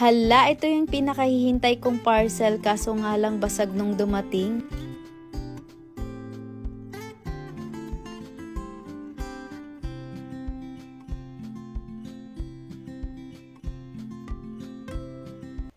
Hala, ito yung pinakahihintay kong parcel kaso nga lang basag nung dumating.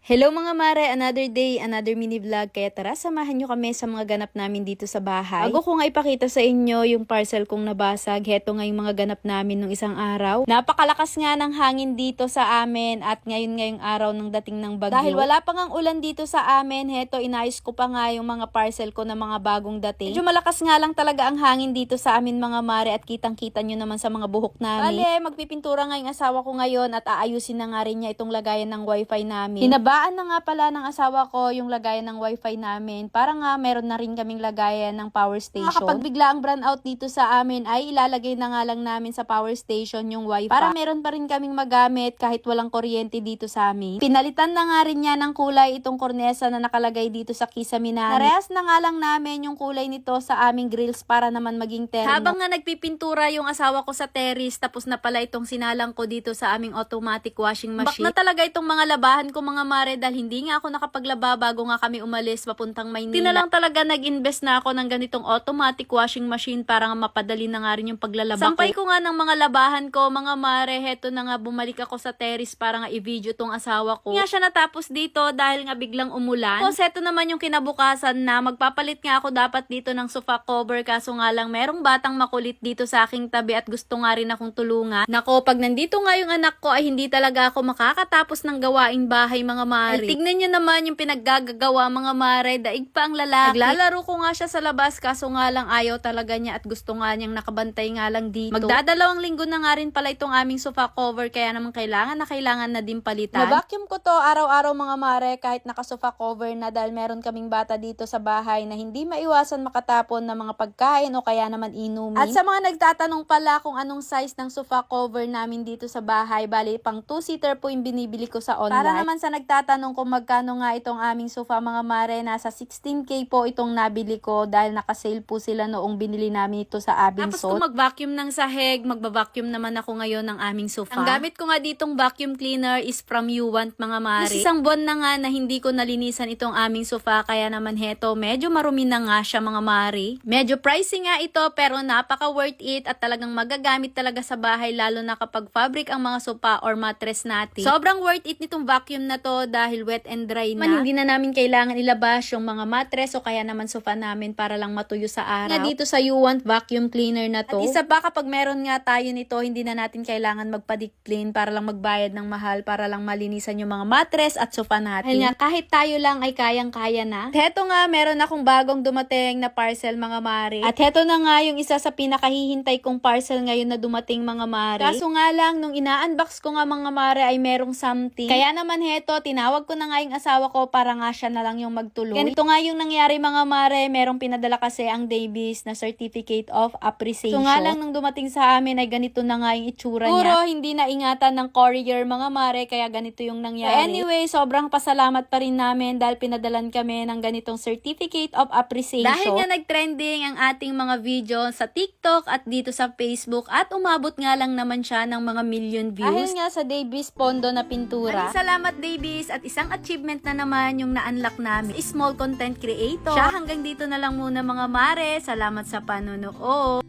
Hello mga mare, another day, another mini vlog. Kaya tara, samahan nyo kami sa mga ganap namin dito sa bahay. Bago ko nga ipakita sa inyo yung parcel kong nabasag, heto nga yung mga ganap namin nung isang araw. Napakalakas nga ng hangin dito sa amin at ngayon ngayong araw ng dating ng bagyo. Dahil wala pa ngang ulan dito sa amin, heto inayos ko pa nga yung mga parcel ko na mga bagong dating. Medyo malakas nga lang talaga ang hangin dito sa amin mga mare at kitang-kita nyo naman sa mga buhok namin. Bale, magpipintura nga yung asawa ko ngayon at aayusin na nga rin niya itong lagayan ng wifi namin. Hinabaan na nga pala ng asawa ko yung lagayan ng wifi namin para nga meron na rin kaming lagayan ng power station. Kapag bigla ang brownout out dito sa amin ay ilalagay na nga lang namin sa power station yung wifi para meron pa rin kaming magamit kahit walang kuryente dito sa amin. Pinalitan na nga rin niya ng kulay itong kornesa na nakalagay dito sa kisame namin. Narehas na nga lang namin yung kulay nito sa aming grills para naman maging terno. Habang nga nagpipintura yung asawa ko sa terrace tapos na pala itong sinalang ko dito sa aming automatic washing machine. Bak na talaga itong mga labahan ko mga mare dahil hindi nga ako nakapaglaba bago nga kami umalis papuntang Maynila. Hindi na lang talaga nag-invest na ako ng ganitong automatic washing machine para nga mapadali na nga rin yung paglalaba Sampay ko. nga ng mga labahan ko, mga mare, heto na nga bumalik ako sa terrace para nga i-video tong asawa ko. Nga siya natapos dito dahil nga biglang umulan. Tapos heto naman yung kinabukasan na magpapalit nga ako dapat dito ng sofa cover kaso nga lang merong batang makulit dito sa aking tabi at gusto nga rin akong tulungan. Nako, pag nandito nga yung anak ko ay hindi talaga ako makakatapos ng gawaing bahay mga mare. Ay, tignan nyo naman yung pinaggagawa mga mare, daig pa ang lalaki. Naglalaro ko nga siya sa labas kaso nga lang ayaw talaga niya at gusto nga niyang nakabantay nga lang dito. Magdadalawang linggo na nga rin pala itong aming sofa cover kaya naman kailangan na kailangan na din palitan. Na-vacuum ko to araw-araw mga mare kahit naka-sofa cover na dahil meron kaming bata dito sa bahay na hindi maiwasan makatapon ng mga pagkain o kaya naman inumin. At sa mga nagtatanong pala kung anong size ng sofa cover namin dito sa bahay, bali pang 2-seater po yung binibili ko sa online. Para naman sa nagtatanong kung magkano nga itong aming sofa mga mare, nasa 16k po itong nabili ko dahil naka-sale po sila noong binili namin ito sa Abinsot. Tapos kung mag-vacuum ng sahig, magba-vacuum naman ako ngayon ng aming sofa. Ang gamit ko nga ditong vacuum cleaner is from Uwant mga mare. Mas isang buwan na nga na hindi ko nalinisan itong aming sofa kaya naman heto, medyo marumi na nga siya mga mare. Medyo pricey nga ito pero napaka worth it at talagang magagamit talaga sa bahay lalo na kapag fabric ang mga sofa or mattress natin. Sobrang worth it nitong vacuum na to dahil wet and dry na. Man, hindi na namin kailangan ilabas yung mga mattress o kaya naman sofa namin para lang matuyo sa araw. Nga dito sa You Want Vacuum Cleaner na to. At isa pa kapag meron nga tayo nito, hindi na natin kailangan magpa-deep clean para lang magbayad ng mahal para lang malinisan yung mga mattress at sofa natin. Dahil nga kahit tayo lang ay kayang-kaya na. At heto nga, meron akong bagong dumating na parcel mga mare. At heto na nga yung isa sa pinakahihintay kong parcel ngayon na dumating mga mare. Kaso nga lang, nung ina-unbox ko nga mga mare ay merong something. Kaya naman heto, tinawag ko na nga yung asawa ko para nga siya na lang yung magtuloy. Ganito nga yung nangyari mga mare, merong pinadala kasi ang Davis na Certificate of Appreciation. So nga lang nung dumating sa amin ay ganito na nga yung itsura niya. Puro hindi na ingatan ng courier mga mare, kaya ganito yung nangyari. anyway, sobrang pasalamat pa rin namin dahil pinadalan kami ng ganitong Certificate of Appreciation. Dahil nga nag-trending ang ating mga video sa TikTok at dito sa Facebook at umabot nga lang naman siya ng mga million views. Dahil nga sa Davis Pondo na pintura. Maraming salamat Davis at isang achievement na naman yung na-unlock namin. Small content creator. Siya hanggang dito na lang muna mga mare. Salamat sa panonood.